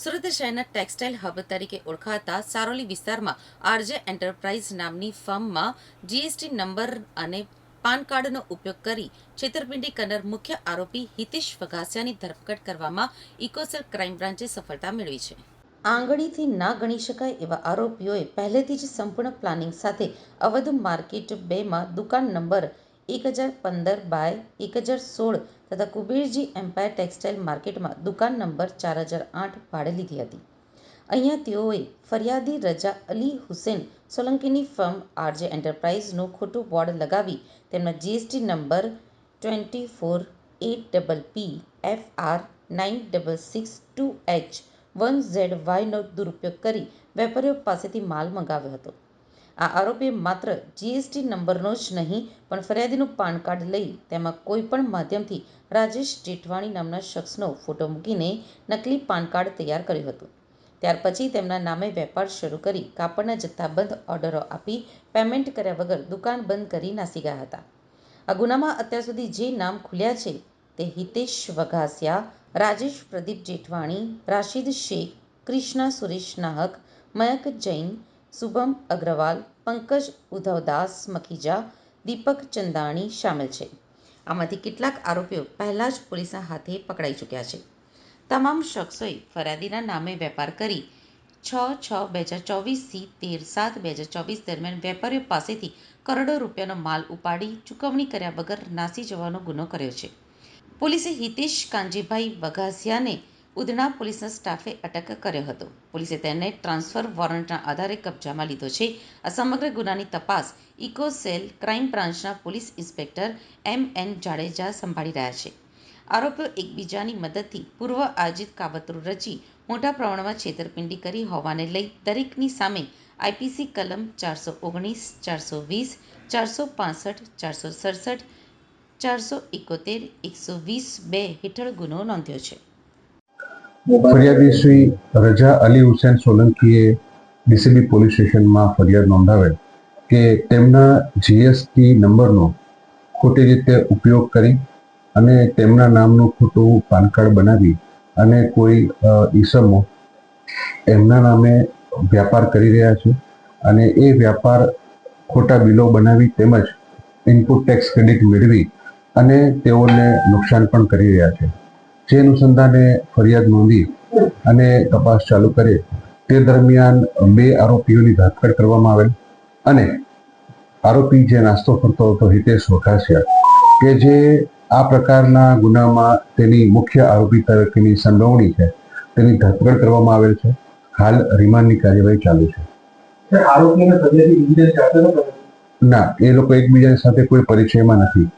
સુરત શહેરના textile hub તરીકે ઓળખાતા સારોલી વિસ્તારમાં આરજે એન્ટરપ્રાઇઝ નામની ફર્મમાં જીએસટી નંબર અને પાન કાર્ડનો ઉપયોગ કરી છેતરપિંડી કરનાર મુખ્ય આરોપી હિતેશ વઘાસિયાની ધરપકડ કરવામાં ઇકોસેલ ક્રાઇમ બ્રાન્ચે સફળતા મેળવી છે. આંગળીથી ના ગણી શકાય એવા આરોપીઓએ પહેલેથી જ સંપૂર્ણ પ્લાનિંગ સાથે અવધ માર્કેટ બેમાં દુકાન નંબર એક હજાર પંદર બાય એક હજાર સોળ તથા કુબેરજી એમ્પાયર ટેક્સટાઇલ માર્કેટમાં દુકાન નંબર ચાર હજાર આઠ ભાડે લીધી હતી. અહીંયા તેઓએ ફરિયાદી રજા અલી હુસેન સોલંકીની ફર્મ આરજે એન્ટરપ્રાઇઝનું ખોટું બોર્ડ લગાવી તેમના GST number twenty four eight double P F R nine double six two H one Z વાયનો દુરુપયોગ કરી વેપારીઓ પાસેથી માલ મંગાવ્યો હતો. આ આરોપીએ માત્ર જીએસટી નંબરનો જ નહીં, પણ ફરિયાદીનું પાન કાર્ડ લઈ તેમાં કોઈપણ માધ્યમથી રાજેશ જેઠવાણી નામના શખ્સનો ફોટો મૂકીને નકલી પાન કાર્ડ તૈયાર કર્યું હતું. ત્યાર પછી તેમના નામે વેપાર શરૂ કરી કાપડના જથ્થાબંધ ઓર્ડરો આપી પેમેન્ટ કર્યા વગર દુકાન બંધ કરી નાસી ગયા હતા. આ ગુનામાં અત્યાર સુધી જે નામ ખુલ્યા છે તે હિતેશ વઘાસિયા, રાજેશ પ્રદીપ જેઠવાણી, રાશિદ શેખ ક્રિષ્ના સુરેશ નાહક, મયંક જૈન શુભમ અગ્રવાલ પંકજ ઉધવદાસ મકીજા, દીપક ચંદાણી સામેલ છે. આમાંથી કેટલાક આરોપીઓ પહેલાં જ પોલીસના હાથે પકડાઈ ચૂક્યા છે. તમામ શખ્સોએ ફરિયાદીના નામે વેપાર કરી છ છ બે હજાર ચોવીસથી તેર સાત બે હજાર ચોવીસ દરમિયાન વેપારીઓ પાસેથી કરોડો રૂપિયાનો માલ ઉપાડી ચૂકવણી કર્યા વગર નાસી જવાનો ગુનો કર્યો છે. પોલીસે હિતેશ કાંજીભાઈ વઘાસિયાને ઉધના પોલીસના સ્ટાફે અટક કર્યો હતો. પોલીસે તેને ટ્રાન્સફર વોરંટના આધારે કબજામાં લીધો છે. આ સમગ્ર ગુનાની તપાસ ઇકો સેલ ક્રાઇમ બ્રાન્ચના police inspector M N Jadeja સંભાળી રહ્યા છે. આરોપીઓ એકબીજાની મદદથી પૂર્વ આયોજિત કાવતરું રચી મોટા પ્રમાણમાં છેતરપિંડી કરી હોવાને લઈ દરેકની સામે આઈપીસી કલમ ચારસો ઓગણીસ, ચારસો વીસ, ચારસો પાસઠ, ચારસો સડસઠ, ચારસો એકોતેર, એકસો વીસ બે હેઠળ ગુનો નોંધ્યો છે. ફરિયાદી શ્રી રજા અલી હુસેન સોલંકીએ ડીસીબી પોલીસ સ્ટેશનમાં ફરિયાદ નોંધાવેલ કે તેમના જીએસટી નંબરનો ખોટી રીતે ઉપયોગ કરી અને તેમના નામનું ખોટું પાન કાર્ડ બનાવી અને કોઈ ઈસમો એમના નામે વ્યાપાર કરી રહ્યા છે અને એ વ્યાપાર ખોટા બિલો બનાવી તેમજ ઇનપુટ ટેક્સ ક્રેડિટ મેળવી અને તેઓને નુકસાન પણ કરી રહ્યા છે. જે અનુસંધાને ફરિયાદ નોંધી અને તપાસ ચાલુ કરે તે દરમિયાન બે આરોપીઓની ધરપકડ કરવામાં આવેલ અને આરોપી જે નાસ્તો કરતો હતો હિતેશ વઘાસિયા કે જે આ પ્રકારના ગુનામાં તેની મુખ્ય આરોપી તરીકેની સંડોવણી છે તેની ધરપકડ કરવામાં આવેલ છે. હાલ રિમાન્ડની કાર્યવાહી ચાલુ છે. ના એ લોકો એકબીજાની સાથે કોઈ પરિચયમાં નથી.